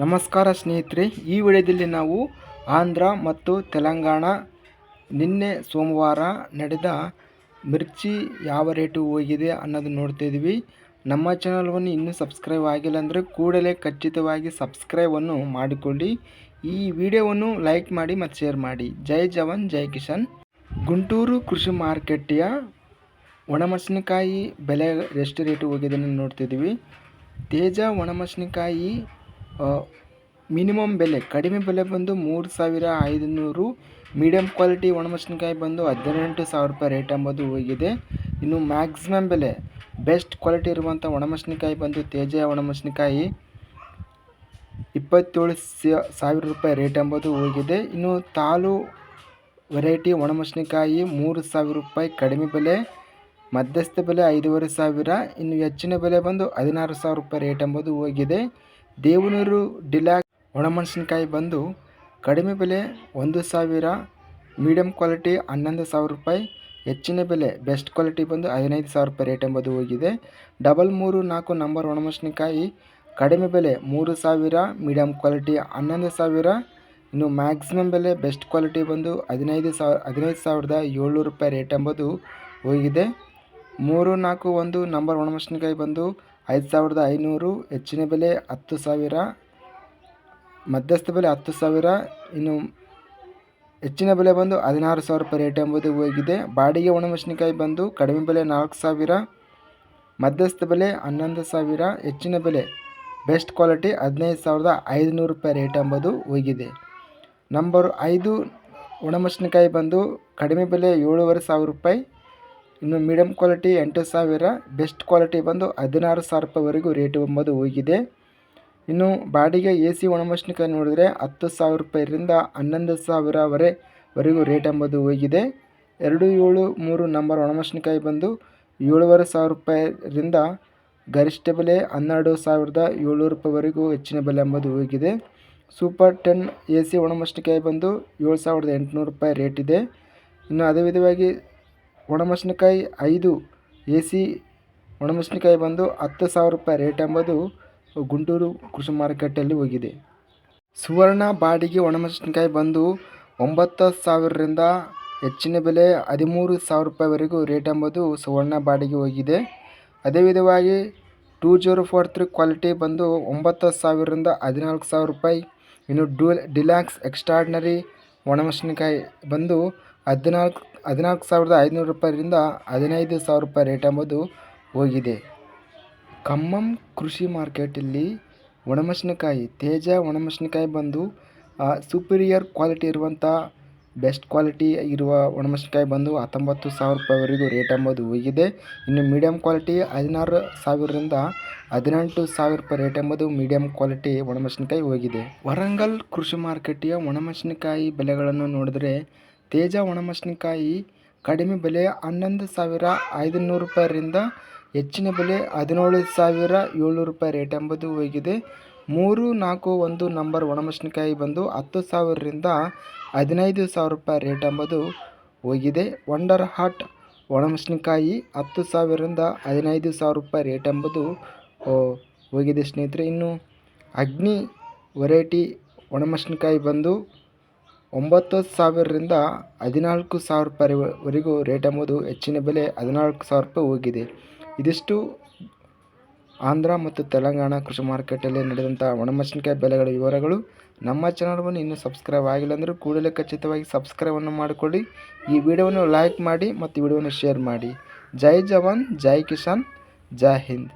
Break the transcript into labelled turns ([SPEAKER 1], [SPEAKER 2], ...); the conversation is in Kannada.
[SPEAKER 1] ನಮಸ್ಕಾರ ಸ್ನೇಹಿತರೆ, ಈ ವಿಡಿಯೋದಲ್ಲಿ ನಾವು ಆಂಧ್ರ ಮತ್ತು ತೆಲಂಗಾಣ ನಿನ್ನೆ ಸೋಮವಾರ ನಡೆದ ಮಿರ್ಚಿ ಯಾವ ರೇಟು ಹೋಗಿದೆ ಅನ್ನೋದು ನೋಡ್ತಾ ಇದ್ದೀವಿ. ನಮ್ಮ ಚಾನಲ್ವನ್ನು ಇನ್ನೂ ಸಬ್ಸ್ಕ್ರೈಬ್ ಆಗಿಲ್ಲ ಅಂದರೆ ಕೂಡಲೇ ಖಚಿತವಾಗಿ ಸಬ್ಸ್ಕ್ರೈಬನ್ನು ಮಾಡಿಕೊಳ್ಳಿ. ಈ ವಿಡಿಯೋವನ್ನು ಲೈಕ್ ಮಾಡಿ ಮತ್ತು ಶೇರ್ ಮಾಡಿ. ಜೈ ಜವಾನ್, ಜೈ ಕಿಶನ್. ಗುಂಟೂರು ಕೃಷಿ ಮಾರ್ಕೆಟಿಯ ಒಣಮೆಣಸಿನಕಾಯಿ ಬೆಲೆ ಎಷ್ಟು ರೇಟು ಹೋಗಿದೆ ನೋಡ್ತಿದ್ದೀವಿ ತೇಜ ಒಣಮೆಣಸಿನಕಾಯಿ ಮಿನಿಮಮ್ ಬೆಲೆ, ಕಡಿಮೆ ಬೆಲೆ ಬಂದು ಮೂರು ಸಾವಿರ ಐದುನೂರು. ಮೀಡಿಯಮ್ ಕ್ವಾಲಿಟಿ ಒಣಮೆಣಸಿನಕಾಯಿ ಬಂದು ಹದಿನೆಂಟು ಸಾವಿರ ರೂಪಾಯಿ ರೇಟ್ ಎಂಬುದು ಹೋಗಿದೆ. ಇನ್ನು ಮ್ಯಾಕ್ಸಿಮಮ್ ಬೆಲೆ, ಬೆಸ್ಟ್ ಕ್ವಾಲಿಟಿ ಇರುವಂಥ ಒಣಮೆಣಸಿನಕಾಯಿ ಬಂದು ತೇಜ ಒಣಮೆಣಸಿನಕಾಯಿ ಇಪ್ಪತ್ತೇಳು ಸಾವಿರ ರೂಪಾಯಿ ರೇಟ್ ಎಂಬುದು ಹೋಗಿದೆ. ಇನ್ನು ತಾಲು ವೆರೈಟಿ ಒಣಮೆಣಸಿನಕಾಯಿ ಮೂರು ಸಾವಿರ ರೂಪಾಯಿ, ಕಡಿಮೆ ಬೆಲೆ, ಮಧ್ಯಸ್ಥ ಬೆಲೆ ಐದೂವರೆ ಸಾವಿರ. ಇನ್ನು ಹೆಚ್ಚಿನ ಬೆಲೆ ಬಂದು ಹದಿನಾರು ಸಾವಿರ ರೂಪಾಯಿ ರೇಟ್ ಎಂಬುದು ಹೋಗಿದೆ. ದೇವನೂರು ಡಿಲ್ಯಾಕ್ ಒಣಮೆಣಸಿನ್ಕಾಯಿ ಬಂದು ಕಡಿಮೆ ಬೆಲೆ ಒಂದು ಸಾವಿರ ಮೀಡಿಯಮ್ ಕ್ವಾಲಿಟಿ ಹನ್ನೊಂದು ಸಾವಿರ ರೂಪಾಯಿ, ಹೆಚ್ಚಿನ ಬೆಲೆ ಬೆಸ್ಟ್ ಕ್ವಾಲಿಟಿ ಬಂದು ಹದಿನೈದು ಸಾವಿರ ರೂಪಾಯಿ ರೇಟ್ ಎಂಬುದು ಹೋಗಿದೆ. ಡಬಲ್ ಮೂರು ನಾಲ್ಕು ನಂಬರ್ ಒಣಮೆಣಸಿನ್ಕಾಯಿ ಕಡಿಮೆ ಬೆಲೆ ಮೂರು ಸಾವಿರ ಮೀಡಿಯಮ್ ಕ್ವಾಲಿಟಿ ಹನ್ನೊಂದು ಸಾವಿರ, ಇನ್ನು ಮ್ಯಾಕ್ಸಿಮಮ್ ಬೆಲೆ ಬೆಸ್ಟ್ ಕ್ವಾಲಿಟಿ ಬಂದು ಹದಿನೈದು ಸಾವಿರ, ಹದಿನೈದು ಸಾವಿರದ ಏಳ್ನೂರು ರೂಪಾಯಿ ರೇಟ್ ಎಂಬುದು ಹೋಗಿದೆ. ಮೂರು ನಾಲ್ಕು ಒಂದು ನಂಬರ್ ಒಣಮೆಣಸಿನ್ಕಾಯಿ ಬಂದು ಐದು ಸಾವಿರದ ಐನೂರು, ಹೆಚ್ಚಿನ ಬೆಲೆ ಹತ್ತು ಸಾವಿರ, ಮಧ್ಯಸ್ಥ ಬೆಲೆ ಹತ್ತು ಸಾವಿರ, ಇನ್ನು ಹೆಚ್ಚಿನ ಬೆಲೆ ಬಂದು ಹದಿನಾರು ಸಾವಿರ ರೂಪಾಯಿ ರೇಟ್ ಎಂಬುದು ಹೋಗಿದೆ. ಬಾಡಿಗೆ ಒಣಮೆಣಸಿನಕಾಯಿ ಬಂದು ಕಡಿಮೆ ಬೆಲೆ ನಾಲ್ಕು ಸಾವಿರ, ಮಧ್ಯಸ್ಥ ಬೆಲೆ ಹನ್ನೊಂದು ಸಾವಿರ, ಹೆಚ್ಚಿನ ಬೆಲೆ ಬೆಸ್ಟ್ ಕ್ವಾಲಿಟಿ ಹದಿನೈದು ಸಾವಿರದ ಐದುನೂರು ರೂಪಾಯಿ ರೇಟ್ ಎಂಬುದು ಹೋಗಿದೆ. ನಂಬರ್ ಐದು, ಒಣಮೆಣಸಿನಕಾಯಿ ಬಂದು ಕಡಿಮೆ ಬೆಲೆ ಏಳುವರೆ ಸಾವಿರ ರೂಪಾಯಿ ಇನ್ನು ಮೀಡಿಯಂ ಕ್ವಾಲಿಟಿ ಎಂಟು ಸಾವಿರ ಬೆಸ್ಟ್ ಕ್ವಾಲಿಟಿ ಬಂದು ಹದಿನಾರು ಸಾವಿರ ರೂಪಾಯಿವರೆಗೂ ರೇಟ್ ಎಂಬುದು ಹೋಗಿದೆ. ಇನ್ನು ಬಾಡಿಗೆ ಎ ಸಿ ಒಣಮೆಣಸಿನಕಾಯಿ ನೋಡಿದರೆ ಹತ್ತು ಸಾವಿರ ರೂಪಾಯಿರಿಂದ ಹನ್ನೊಂದು ಸಾವಿರವರೆವರೆಗೂ ರೇಟ್ ಎಂಬುದು ಹೋಗಿದೆ. ಎರಡು ಏಳು ಮೂರು ನಂಬರ್ ಒಣಮೆಣಸಿನಕಾಯಿ ಬಂದು ಏಳುವರೆ ಸಾವಿರ ರೂಪಾಯಿರಿಂದ ಗರಿಷ್ಠ ಬೆಲೆ ಹನ್ನೆರಡು ಸಾವಿರದ ಏಳ್ನೂರು ರೂಪಾಯಿವರೆಗೂ ಹೆಚ್ಚಿನ ಬೆಲೆ ಎಂಬುದು ಹೋಗಿದೆ. ಸೂಪರ್ ಟೆನ್ ಎ ಸಿ ಒಣಮೆಣಸಿನಕಾಯಿ ಬಂದು ಏಳು ಸಾವಿರದ ಎಂಟುನೂರು ರೂಪಾಯಿ ರೇಟ್ ಇದೆ. ಇನ್ನು ಅದೇ ವಿಧವಾಗಿ ಒಣಮೆಣಸಿನಕಾಯಿ ಐದು ಎ ಸಿ ಒಣಮೆಣಸಿನಕಾಯಿ ಬಂದು ಹತ್ತು ಸಾವಿರ ರೂಪಾಯಿ ರೇಟ್ ಎಂಬುದು ಗುಂಟೂರು ಕೃಷಿ ಮಾರುಕಟ್ಟೆಯಲ್ಲಿ ಹೋಗಿದೆ. ಸುವರ್ಣ ಬಾಡಿಗೆ ಒಣಮೆಣಸಿನಕಾಯಿ ಬಂದು ಒಂಬತ್ತು ಸಾವಿರದಿಂದ ಹೆಚ್ಚಿನ ಬೆಲೆ ಹದಿಮೂರು ಸಾವಿರ ರೂಪಾಯಿವರೆಗೂ ರೇಟ್ ಎಂಬುದು ಸುವರ್ಣ ಬಾಡಿಗೆ ಹೋಗಿದೆ. ಅದೇ ವಿಧವಾಗಿ two zero four three quality ಬಂದು ಒಂಬತ್ತು ಸಾವಿರದಿಂದ ಹದಿನಾಲ್ಕು ಸಾವಿರ ರೂಪಾಯಿ. ಇನ್ನು ಡೂ ಡಿಲ್ಯಾಕ್ಸ್ ಎಕ್ಸ್ಟ್ರಾಡ್ನರಿ ಒಣಮೆಣಸಿನಕಾಯಿ ಬಂದು ಹದಿನಾಲ್ಕು ಹದಿನಾಲ್ಕು ಸಾವಿರದ ಐದುನೂರು ರೂಪಾಯಿಯಿಂದ ಹದಿನೈದು ಸಾವಿರ ರೂಪಾಯಿ ರೇಟ್ ಎಂಬುದು ಹೋಗಿದೆ. ಖಮ್ಮಂ ಕೃಷಿ ಮಾರ್ಕೆಟಲ್ಲಿ ಒಣಮೆಣಸಿನಕಾಯಿ, ತೇಜ ಒಣಮೆಣಸಿನಕಾಯಿ ಬಂದು ಸುಪೀರಿಯರ್ ಕ್ವಾಲಿಟಿ ಇರುವಂಥ ಬೆಸ್ಟ್ ಕ್ವಾಲಿಟಿ ಇರುವ ಒಣಮೆಣಸಿನಕಾಯಿ ಬಂದು ಹತ್ತೊಂಬತ್ತು ಸಾವಿರ ರೂಪಾಯಿವರೆಗೂ ರೇಟ್ ಎಂಬುದು ಹೋಗಿದೆ. ಇನ್ನು ಮೀಡಿಯಂ ಕ್ವಾಲಿಟಿ ಹದಿನಾರು ಸಾವಿರದಿಂದ ಹದಿನೆಂಟು ಸಾವಿರ ರೂಪಾಯಿ ರೇಟ್ ಎಂಬುದು ಮೀಡಿಯಂ ಕ್ವಾಲಿಟಿ ಒಣಮೆಣಸಿನಕಾಯಿ ಹೋಗಿದೆ. ವರಂಗಲ್ ಕೃಷಿ ಮಾರ್ಕೆಟಿಯ ಒಣಮೆಣಸಿನಕಾಯಿ ಬೆಲೆಗಳನ್ನು ನೋಡಿದ್ರೆ ತೇಜ ಒಣಮೆಣಸಿನಕಾಯಿ ಕಡಿಮೆ ಬೆಲೆ ಹನ್ನೊಂದು ಸಾವಿರ ಐದುನೂರು ರೂಪಾಯಿರಿಂದ ಹೆಚ್ಚಿನ ಬೆಲೆ ಹದಿನೇಳು ಸಾವಿರ ಏಳ್ನೂರು ರೂಪಾಯಿ ರೇಟ್ ಎಂಬುದು ಹೋಗಿದೆ. ಮೂರು ನಾಲ್ಕು ಒಂದು ನಂಬರ್ ಒಣಮೆಣಸಿನಕಾಯಿ ಬಂದು ಹತ್ತು ಸಾವಿರದಿಂದ ಹದಿನೈದು ಸಾವಿರ ರೂಪಾಯಿ ರೇಟ್ ಎಂಬುದು ಹೋಗಿದೆ. ವಂಡರ್ ಹಾಟ್ ಒಣಮೆಣಸಿನಕಾಯಿ ಹತ್ತು ಸಾವಿರದಿಂದ ಹದಿನೈದು ಸಾವಿರ ರೂಪಾಯಿ ರೇಟ್ ಎಂಬುದು ಹೋಗಿದೆ ಸ್ನೇಹಿತರೆ. ಇನ್ನು ಅಗ್ನಿ ವೆರೈಟಿ ಒಣಮೆಣಸಿನಕಾಯಿ ಬಂದು ಒಂಬತ್ತು ಸಾವಿರದಿಂದ ಹದಿನಾಲ್ಕು ಸಾವಿರ ರೂಪಾಯಿವರೆಗೂ ರೇಟ್ ಎಂಬುದು ಹೆಚ್ಚಿನ ಬೆಲೆ ಹದಿನಾಲ್ಕು ಸಾವಿರ ರೂಪಾಯಿ ಹೋಗಿದೆ. ಇದಿಷ್ಟು ಆಂಧ್ರ ಮತ್ತು ತೆಲಂಗಾಣ ಕೃಷಿ ಮಾರುಕಟ್ಟೆಯಲ್ಲಿ ನಡೆದಂಥ ಒಣಮೆಣಸಿನಕಾಯಿ ಬೆಲೆಗಳ ವಿವರಗಳು. ನಮ್ಮ ಚಾನಲ್ವನ್ನು ಇನ್ನೂ ಸಬ್ಸ್ಕ್ರೈಬ್ ಆಗಿಲ್ಲ ಅಂದರೂ ಕೂಡಲೇ ಖಚಿತವಾಗಿ ಸಬ್ಸ್ಕ್ರೈಬನ್ನು ಮಾಡಿಕೊಳ್ಳಿ. ಈ ವಿಡಿಯೋವನ್ನು ಲೈಕ್ ಮಾಡಿ ಮತ್ತು ವಿಡಿಯೋವನ್ನು ಶೇರ್ ಮಾಡಿ. ಜೈ ಜವಾನ್, ಜೈ ಕಿಸಾನ್, ಜೈ ಹಿಂದ್.